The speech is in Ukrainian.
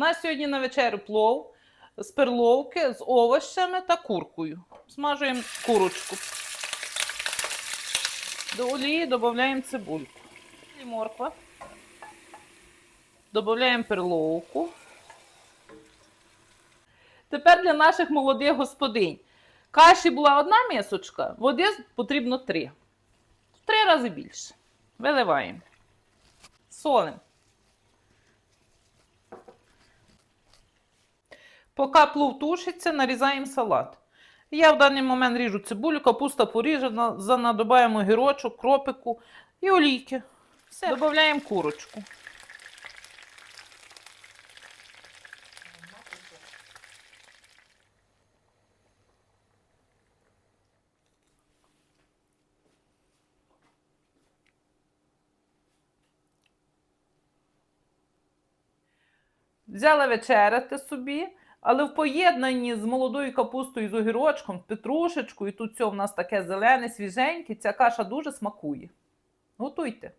У нас сьогодні на вечерю плов з перловки, з овощами та куркою. Смажуємо курочку. До олії додаємо цибульку. І морква. Додаємо перловку. Тепер для наших молодих господинь. Каші була одна мисочка, води потрібно три. Три рази більше. Виливаємо. Солимо. Поки плов тушиться, нарізаємо салат. Я в даний момент ріжу цибулю, капуста поріжена, занадобаємо гірочок, кропику і олійки. Все, додаємо курочку. Взяла вечеряти собі, але в поєднанні з молодою капустою з огірочком, петрушечкою, тут все в нас таке зелене, свіженьке, ця каша дуже смакує. Готуйте.